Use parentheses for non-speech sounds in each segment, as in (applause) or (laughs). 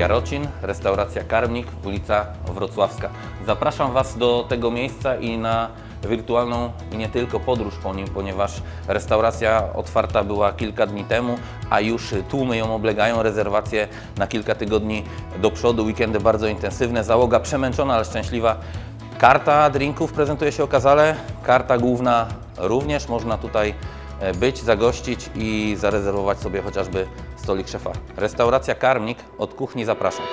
Jarocin, restauracja Karmnik, ulica Wrocławska. Zapraszam Was do tego miejsca i na wirtualną i nie tylko podróż po nim, ponieważ restauracja otwarta była kilka dni temu, a już tłumy ją oblegają, rezerwacje na kilka tygodni do przodu, weekendy bardzo intensywne, załoga przemęczona, ale szczęśliwa. Karta drinków prezentuje się okazale, karta główna również, można tutaj e, być, zagościć i zarezerwować sobie chociażby stolik szefa. Restauracja Karmnik, od kuchni zapraszam.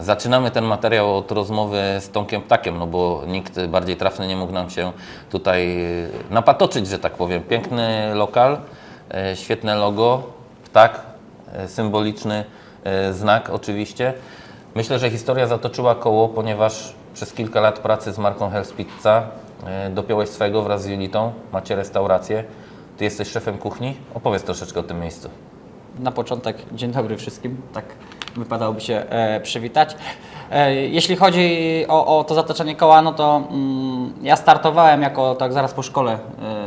Zaczynamy ten materiał od rozmowy z Tomkiem Ptakiem, no bo nikt bardziej trafny nie mógł nam się tutaj e, napatoczyć, że tak powiem. Piękny lokal, e, świetne logo, ptak, e, symboliczny znak oczywiście. Myślę, że historia zatoczyła koło, ponieważ przez kilka lat pracy z marką Hell's Pizza e, dopiąłeś swego wraz z Julitą, macie restaurację. Ty jesteś szefem kuchni? Opowiedz troszeczkę o tym miejscu. Na początek dzień dobry wszystkim, tak wypadałoby się e, przywitać. E, jeśli chodzi o, o to zatoczenie koła, no to mm, ja startowałem jako, tak zaraz po szkole,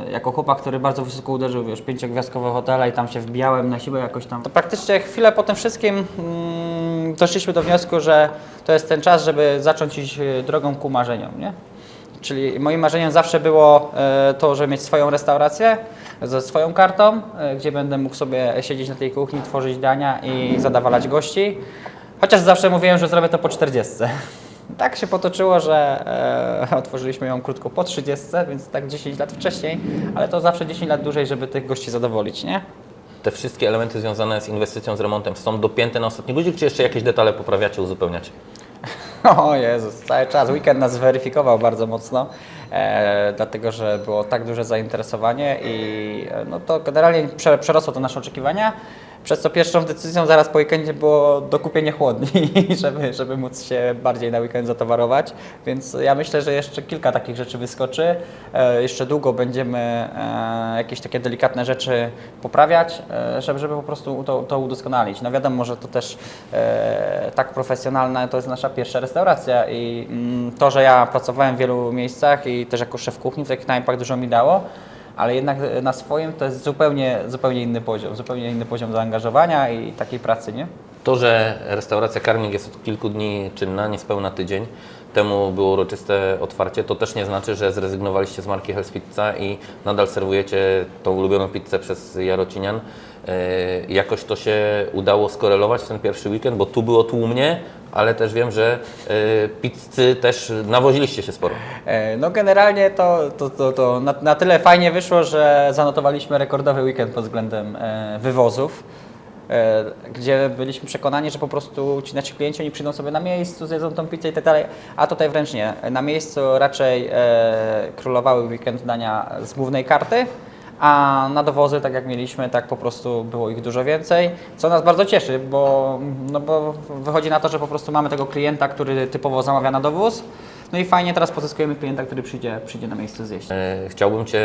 e, jako chłopak, który bardzo wysoko uderzył, wiesz, pięciogwiazdkowe hotele i tam się wbijałem na siłę jakoś tam. To praktycznie chwilę po tym wszystkim mm, doszliśmy do wniosku, że to jest ten czas, żeby zacząć iść e, drogą ku marzeniom, nie? Czyli moim marzeniem zawsze było e, to, żeby mieć swoją restaurację ze swoją kartą, e, gdzie będę mógł sobie siedzieć na tej kuchni, tworzyć dania i zadawalać gości. Chociaż zawsze mówiłem, że zrobię to po 40. (laughs) Tak się potoczyło, że (laughs) otworzyliśmy ją krótko po 30, więc tak 10 lat wcześniej, ale to zawsze 10 lat dłużej, żeby tych gości zadowolić, nie? Te wszystkie elementy związane z inwestycją, z remontem są dopięte na ostatni guzik, czy jeszcze jakieś detale poprawiacie, uzupełniacie? (laughs) O Jezus, cały czas. Weekend nas zweryfikował bardzo mocno, e, dlatego że było tak duże zainteresowanie i e, no to generalnie prze, przerosło to nasze oczekiwania. Przez co pierwszą decyzją zaraz po weekendzie było dokupienie chłodni, (laughs) żeby, żeby móc się bardziej na weekend zatowarować. Więc ja myślę, że jeszcze kilka takich rzeczy wyskoczy. E, jeszcze długo będziemy e, jakieś takie delikatne rzeczy poprawiać, e, żeby, żeby po prostu to, to udoskonalić. No wiadomo, że to też tak profesjonalna to jest nasza pierwsza restauracja i mm, to, że ja pracowałem w wielu miejscach i też jako szef kuchni, to jak na Impact dużo mi dało, ale jednak na swoim to jest zupełnie, zupełnie inny poziom, zupełnie inny poziom zaangażowania i takiej pracy, nie? To, że restauracja Karmik jest od kilku dni czynna, niespełna tydzień, temu było uroczyste otwarcie, to też nie znaczy, że zrezygnowaliście z marki Hell's Pizza i nadal serwujecie tą ulubioną pizzę przez Jarocinian. Yy, Jakoś to się udało skorelować w ten pierwszy weekend, bo tu było tłumnie, ale też wiem, że yy, pizzy też nawoziliście się sporo. E, No generalnie to, to, to, to na, na tyle fajnie wyszło, że zanotowaliśmy rekordowy weekend pod względem e, wywozów, e, gdzie byliśmy przekonani, że po prostu ci nasi klienci oni przyjdą sobie na miejscu, zjedzą tą pizzę i tak dalej, a tutaj wręcz nie. Na miejscu raczej e, królowały weekend dania z głównej karty, a na dowozy, tak jak mieliśmy, tak po prostu było ich dużo więcej, co nas bardzo cieszy, bo, no bo wychodzi na to, że po prostu mamy tego klienta, który typowo zamawia na dowóz, no i fajnie teraz pozyskujemy klienta, który przyjdzie, przyjdzie na miejsce zjeść. E, Chciałbym Cię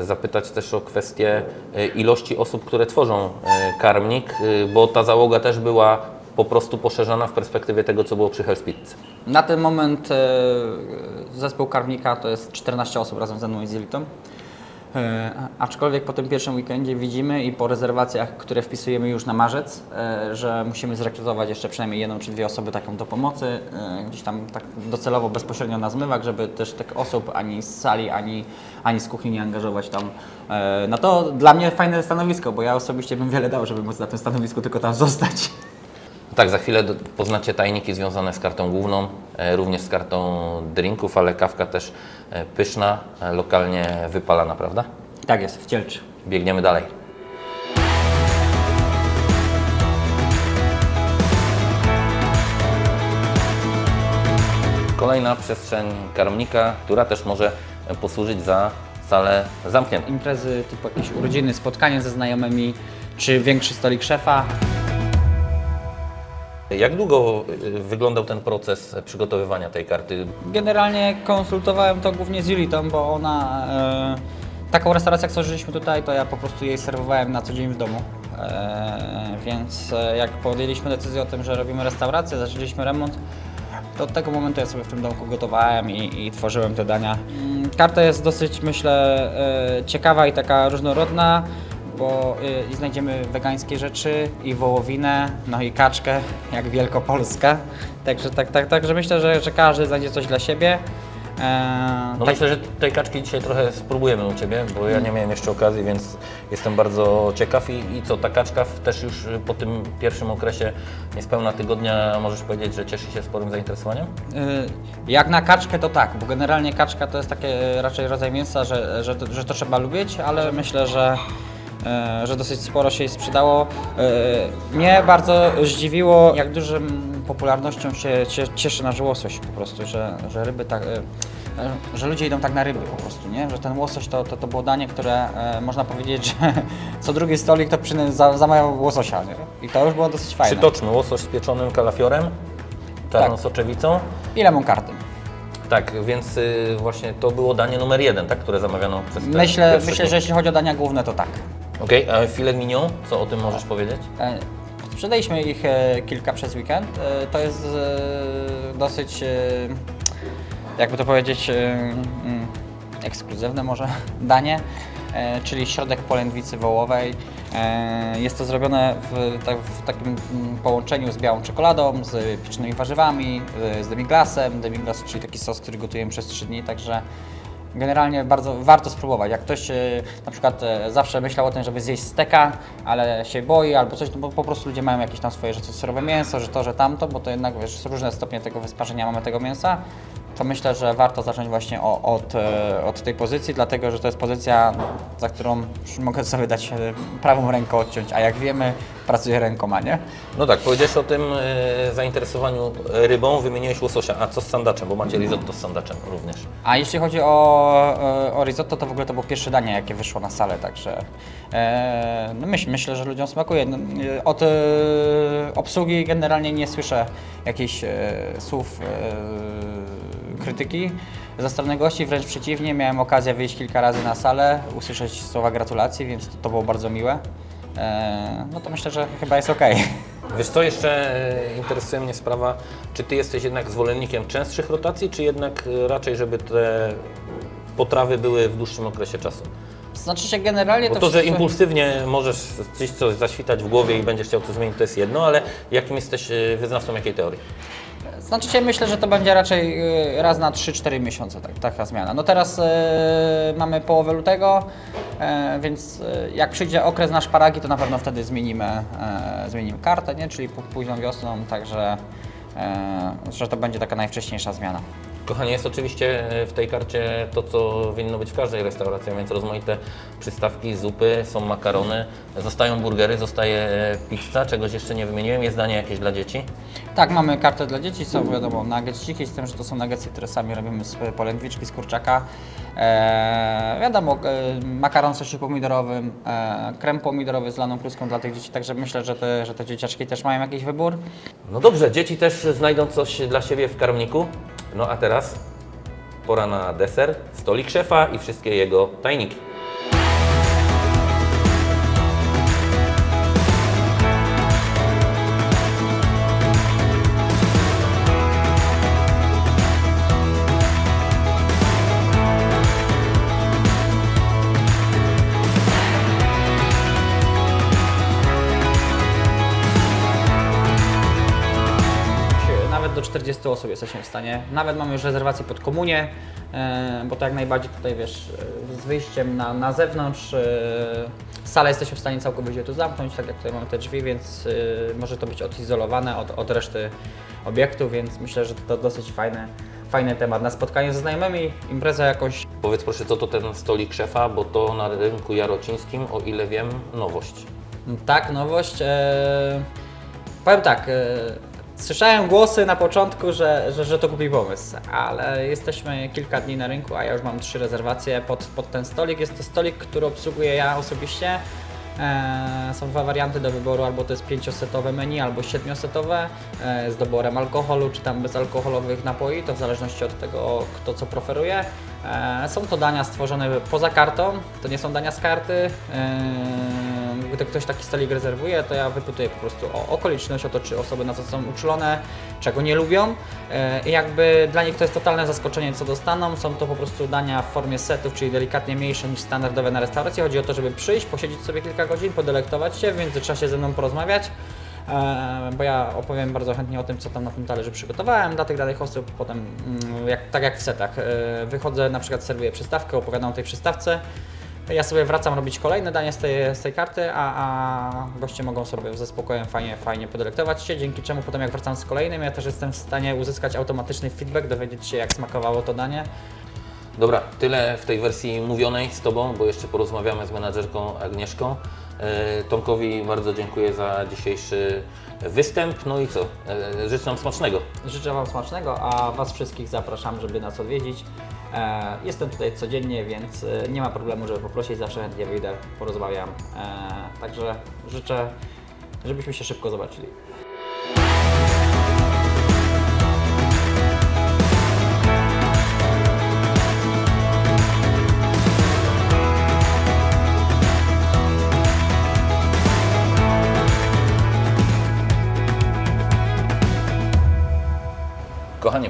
zapytać też o kwestię e, ilości osób, które tworzą e, karmnik, bo ta załoga też była po prostu poszerzana w perspektywie tego, co było przy Hell's Pizzy. Na ten moment zespół karmnika to jest 14 osób razem ze mną i z Jelitą. E, aczkolwiek po tym pierwszym weekendzie widzimy i po rezerwacjach, które wpisujemy już na marzec, e, że musimy zrekrutować jeszcze przynajmniej jedną czy dwie osoby taką do pomocy, e, gdzieś tam tak docelowo bezpośrednio na zmywak, żeby też tych osób ani z sali, ani, ani z kuchni nie angażować tam. No to dla mnie fajne stanowisko, bo ja osobiście bym wiele dał, żeby móc na tym stanowisku tylko tam zostać. Tak, za chwilę poznacie tajniki związane z kartą główną, również z kartą drinków, ale kawka też pyszna, e, lokalnie wypalana, prawda? Tak jest, w Cielczy. Biegniemy dalej. Kolejna przestrzeń karmnika, która też może e, posłużyć za salę zamkniętą. imprezy typu jakieś urodziny, spotkanie ze znajomymi, czy większy stolik szefa. Jak długo y, wyglądał ten proces przygotowywania tej karty? Generalnie konsultowałem to głównie z Julitą, bo ona e, taką restaurację, jak stworzyliśmy tutaj, to ja po prostu jej serwowałem na co dzień w domu. E, więc e, jak podjęliśmy decyzję o tym, że robimy restaurację, zaczęliśmy remont, to od tego momentu ja sobie w tym domku gotowałem i, i tworzyłem te dania. Mm, Karta jest dosyć, myślę, e, ciekawa i taka różnorodna, bo e, i znajdziemy wegańskie rzeczy i wołowinę, no i kaczkę, jak wielkopolska. Także, tak, tak, także myślę, że, że każdy znajdzie coś dla siebie. E, No tak- myślę, że tej kaczki dzisiaj trochę spróbujemy u Ciebie, bo ja nie miałem jeszcze okazji, więc jestem bardzo ciekaw. I, i co, ta kaczka w- też już y, po tym pierwszym okresie niespełna tygodnia możesz powiedzieć, że cieszy się sporym zainteresowaniem? Y, Jak na kaczkę to tak, bo generalnie kaczka to jest takie raczej rodzaj mięsa, że, że, to, że to trzeba lubić, ale myślę, że, e, że dosyć sporo się jej sprzedało. E, Mnie bardzo zdziwiło, jak dużym popularnością się cie- cieszy nasz łosoś po prostu, że, że ryby tak. e, e, Że ludzie idą tak na ryby po prostu, nie? Że ten łosoś to, to, to było danie, które e, można powiedzieć, że (laughs) co drugi stolik to przyny- za, zamawiał łososia, nie? I to już było dosyć fajne. Przytoczmy łosoś z pieczonym kalafiorem, czarną Tak. soczewicą. I lemon karty. Tak, więc y, właśnie to było danie numer jeden, tak, które zamawiano przez Myślę, myślę że jeśli chodzi o dania główne, to tak. Okej, a filet mignon, co o tym możesz powiedzieć? E, Sprzedaliśmy ich e, kilka przez weekend. E, To jest e, dosyć, jakby to powiedzieć, mm, ekskluzywne może (laughs) danie, czyli środek polędwicy wołowej. Jest to zrobione w, tak, w takim mm, połączeniu z białą czekoladą, z pieczonymi warzywami, z demiglasem. Demiglas, czyli taki sos, który gotujemy przez 3 dni, także Generalnie bardzo warto spróbować. Jak ktoś e, na przykład e, zawsze myślał o tym, żeby zjeść steka, ale się boi albo coś, no bo po prostu ludzie mają jakieś tam swoje, że to surowe mięso, że to, że tamto, bo to jednak wiesz, różne stopnie tego wysparzenia mamy tego mięsa, to myślę, że warto zacząć właśnie o, od, e, od tej pozycji, dlatego że to jest pozycja, za którą mogę sobie dać e, prawą rękę odciąć, a jak wiemy, pracuję rękoma, nie? No tak, powiedziałeś o tym e, zainteresowaniu rybą, wymieniłeś łososia, a co z sandaczem, bo macie risotto z sandaczem również. A jeśli chodzi o, e, o risotto, to w ogóle to było pierwsze danie, jakie wyszło na salę, także e, no myśl, myślę, że ludziom smakuje. No, Od e, obsługi generalnie nie słyszę jakichś e, słów e, krytyki ze strony gości, wręcz przeciwnie, miałem okazję wyjść kilka razy na salę, usłyszeć słowa gratulacji, więc to, to było bardzo miłe. E, no to myślę, że chyba jest ok. (laughs) Wiesz co, jeszcze e, interesuje mnie sprawa, czy Ty jesteś jednak zwolennikiem częstszych rotacji, czy jednak e, raczej, żeby te potrawy były w dłuższym okresie czasu? Znaczy się generalnie Bo to to, że wszyscy- impulsywnie możesz gdzieś coś zaświtać w głowie i będziesz chciał coś zmienić, to jest jedno, ale jakim jesteś e, wyznawcą jakiej teorii? Znaczy się myślę, że to będzie raczej y, raz na 3-4 miesiące tak, taka zmiana. No teraz y, mamy połowę lutego, e, więc y, jak przyjdzie okres na szparagi, to na pewno wtedy zmienimy, e, zmienimy kartę, nie? czyli pó- późną wiosną, także e, że to będzie taka najwcześniejsza zmiana. Kochanie, jest oczywiście e, w tej karcie to, co powinno być w każdej restauracji, więc rozmaite przystawki, zupy, są makarony, zostają burgery, zostaje e, pizza, czegoś jeszcze nie wymieniłem, jest danie jakieś dla dzieci. Tak, mamy kartę dla dzieci, są wiadomo nuggetsiki, z tym, że to są nuggetsy, które sami robimy z polędwiczki, z kurczaka. E, wiadomo, e, makaron w sosie pomidorowym, e, krem pomidorowy z laną kruską dla tych dzieci, także myślę, że te, że te dzieciaczki też mają jakiś wybór. No dobrze, dzieci też znajdą coś dla siebie w karmniku. No a teraz pora na deser, stolik szefa i wszystkie jego tajniki. 100 osób jesteśmy w stanie. Nawet mamy już rezerwację pod komunie, bo to jak najbardziej tutaj wiesz, e, z wyjściem na, na zewnątrz e, salę jesteśmy w stanie całkowicie tu zamknąć, tak jak tutaj mamy te drzwi, więc e, może to być odizolowane od, od reszty obiektu, więc myślę, że to dosyć fajne fajny temat na spotkanie ze znajomymi, impreza jakąś. Powiedz proszę, co to ten stolik szefa, bo to na rynku jarocińskim, o ile wiem, nowość. Tak, nowość. Eee, powiem tak, eee, słyszałem głosy na początku, że, że, że to głupi pomysł, ale jesteśmy kilka dni na rynku, a ja już mam trzy rezerwacje pod, pod ten stolik. Jest to stolik, który obsługuję ja osobiście. E, są dwa warianty do wyboru, albo to jest pięciosetowe menu, albo siedmiosetowe e, z doborem alkoholu, czy tam bezalkoholowych napoi, to w zależności od tego, kto co preferuje. E, są to dania stworzone poza kartą, to nie są dania z karty. E, gdy ktoś taki stolik rezerwuje, to ja wypytuję po prostu o okoliczność, o to, czy osoby na to są uczulone, czego nie lubią. E, I jakby dla nich to jest totalne zaskoczenie, co dostaną. Są to po prostu dania w formie setów, czyli delikatnie mniejsze niż standardowe na restauracji. Chodzi o to, żeby przyjść, posiedzieć sobie kilka godzin, podelektować się, w międzyczasie ze mną porozmawiać. E, bo ja opowiem bardzo chętnie o tym, co tam na tym talerzu przygotowałem dla tych danych osób. Potem, mm, jak, tak jak w setach, e, wychodzę, na przykład serwuję przystawkę, opowiadam o tej przystawce. Ja sobie wracam robić kolejne danie z tej, z tej karty, a, a goście mogą sobie ze spokojem fajnie, fajnie podelektować się, dzięki czemu potem jak wracam z kolejnym, ja też jestem w stanie uzyskać automatyczny feedback, dowiedzieć się jak smakowało to danie. Dobra, tyle w tej wersji mówionej z Tobą, bo jeszcze porozmawiamy z menadżerką Agnieszką. E, Tomkowi bardzo dziękuję za dzisiejszy występ. No i co? E, Życzę nam smacznego. Życzę Wam smacznego, a Was wszystkich zapraszam, żeby nas odwiedzić. E, jestem tutaj codziennie, więc e, nie ma problemu, żeby poprosić, zawsze chętnie wyjdę, porozmawiam. E, także życzę, żebyśmy się szybko zobaczyli.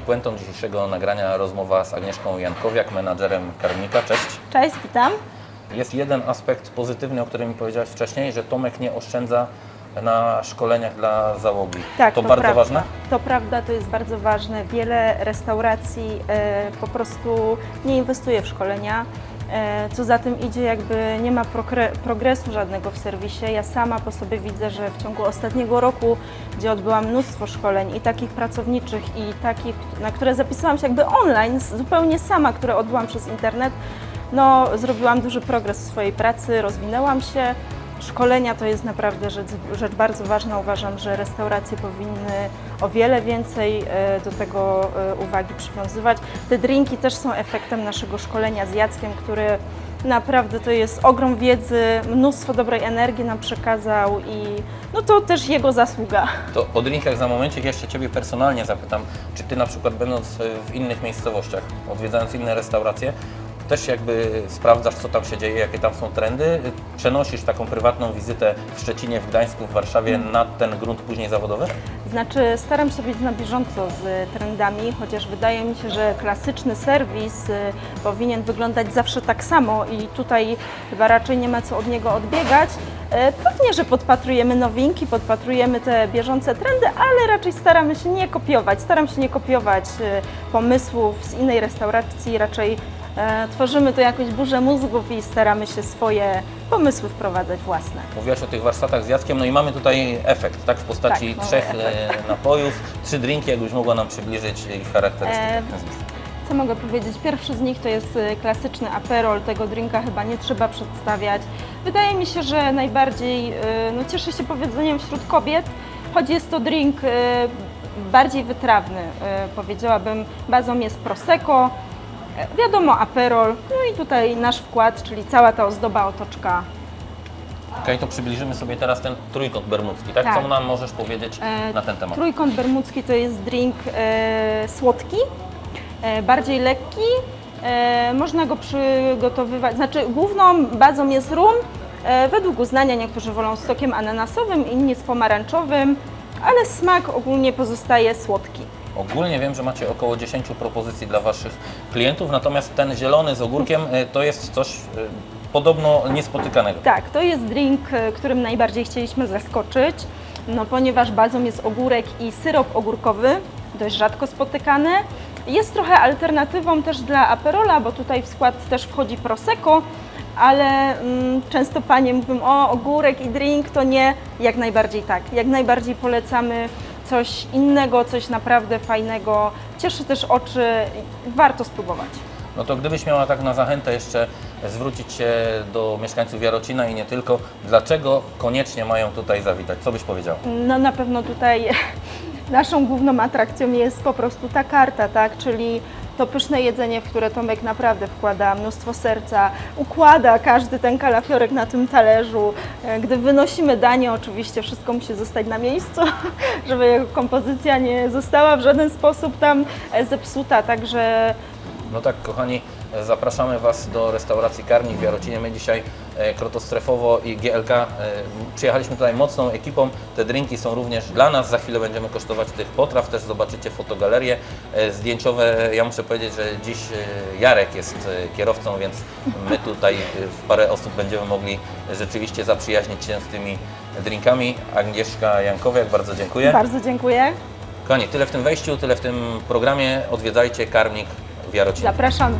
Puentą dzisiejszego nagrania rozmowa z Agnieszką Jankowiak, menadżerem Karmnika. Cześć. Cześć, witam. Jest jeden aspekt pozytywny, o którym powiedziałeś wcześniej, że Tomek nie oszczędza na szkoleniach dla załogi. Tak, to, bardzo prawda. ważne? To prawda, to jest bardzo ważne. Wiele restauracji e, po prostu nie inwestuje w szkolenia. E, co za tym idzie, jakby nie ma progre- progresu żadnego w serwisie. Ja sama po sobie widzę, że w ciągu ostatniego roku, gdzie odbyłam mnóstwo szkoleń i takich pracowniczych, i takich, na które zapisałam się jakby online, zupełnie sama, które odbyłam przez internet, no, zrobiłam duży progres w swojej pracy, rozwinęłam się. Szkolenia to jest naprawdę rzecz, rzecz bardzo ważna. Uważam, że restauracje powinny o wiele więcej e, do tego e, uwagi przywiązywać. Te drinki też są efektem naszego szkolenia z Jackiem, który naprawdę to jest ogrom wiedzy, mnóstwo dobrej energii nam przekazał i no to też jego zasługa. To o drinkach za momencik jeszcze Ciebie personalnie zapytam, czy Ty na przykład będąc w innych miejscowościach, odwiedzając inne restauracje, też jakby sprawdzasz, co tam się dzieje, jakie tam są trendy, przenosisz taką prywatną wizytę w Szczecinie, w Gdańsku, w Warszawie na ten grunt później zawodowy? Znaczy, staram się być na bieżąco z trendami, chociaż wydaje mi się, że klasyczny serwis y, powinien wyglądać zawsze tak samo i tutaj chyba raczej nie ma co od niego odbiegać. E, Pewnie, że podpatrujemy nowinki, podpatrujemy te bieżące trendy, ale raczej staramy się nie kopiować. Staram się nie kopiować y, pomysłów z innej restauracji, raczej tworzymy tu jakąś burzę mózgów i staramy się swoje pomysły wprowadzać własne. Mówiłaś o tych warsztatach z Jackiem, no i mamy tutaj efekt, tak, w postaci Tak, trzech efekt. e, (laughs) napojów, trzy drinki, jakbyś mogła nam przybliżyć ich charakterystykę. E, Co mogę powiedzieć? Pierwszy z nich to jest y, klasyczny aperol. Tego drinka chyba nie trzeba przedstawiać. Wydaje mi się, że najbardziej no, cieszy się powodzeniem wśród kobiet, choć jest to drink bardziej wytrawny. Powiedziałabym, bazą jest prosecco. Wiadomo, aperol, no i tutaj nasz wkład, czyli cała ta ozdoba otoczka. Okej, to przybliżymy sobie teraz ten trójkąt bermudzki, tak? Tak. Co nam możesz powiedzieć E, na ten temat? Trójkąt bermudzki to jest drink e, słodki, e, bardziej lekki. E, można go przygotowywać, znaczy główną bazą jest rum. E, według uznania niektórzy wolą z sokiem ananasowym, inni z pomarańczowym, ale smak ogólnie pozostaje słodki. Ogólnie wiem, że macie około 10 propozycji dla Waszych klientów, natomiast ten zielony z ogórkiem e, to jest coś e, podobno niespotykanego. Tak, to jest drink, e, którym najbardziej chcieliśmy zaskoczyć, no, ponieważ bazą jest ogórek i syrop ogórkowy, dość rzadko spotykany. Jest trochę alternatywą też dla aperola, bo tutaj w skład też wchodzi prosecco, ale mm, często panie mówią, o ogórek i drink, to nie, jak najbardziej tak. Jak najbardziej polecamy coś innego, coś naprawdę fajnego, cieszy też oczy, warto spróbować. No to gdybyś miała tak na zachętę jeszcze zwrócić się do mieszkańców Jarocina i nie tylko, dlaczego koniecznie mają tutaj zawitać? Co byś powiedziała? No na pewno tutaj (laughs) naszą główną atrakcją jest po prostu ta karta, tak? Czyli to pyszne jedzenie, w które Tomek naprawdę wkłada mnóstwo serca, układa każdy ten kalafiorek na tym talerzu. E, Gdy wynosimy danie, oczywiście wszystko musi zostać na miejscu, (laughs) żeby jego kompozycja nie została w żaden sposób tam e, zepsuta, także No tak, kochani, Zapraszamy Was do restauracji Karnik w Jarocinie. My dzisiaj e, Krotostrefowo i GLK e, przyjechaliśmy tutaj mocną ekipą. Te drinki są również dla nas. Za chwilę będziemy kosztować tych potraw. Też zobaczycie fotogalerię e, zdjęciowe. Ja muszę powiedzieć, że dziś e, Jarek jest kierowcą, więc my tutaj w parę osób będziemy mogli rzeczywiście zaprzyjaźnić się z tymi drinkami. Agnieszka Jankowiak, bardzo dziękuję. Bardzo dziękuję. Kochani, tyle w tym wejściu, tyle w tym programie. Odwiedzajcie Karmnik w Jarocinie. Zapraszamy.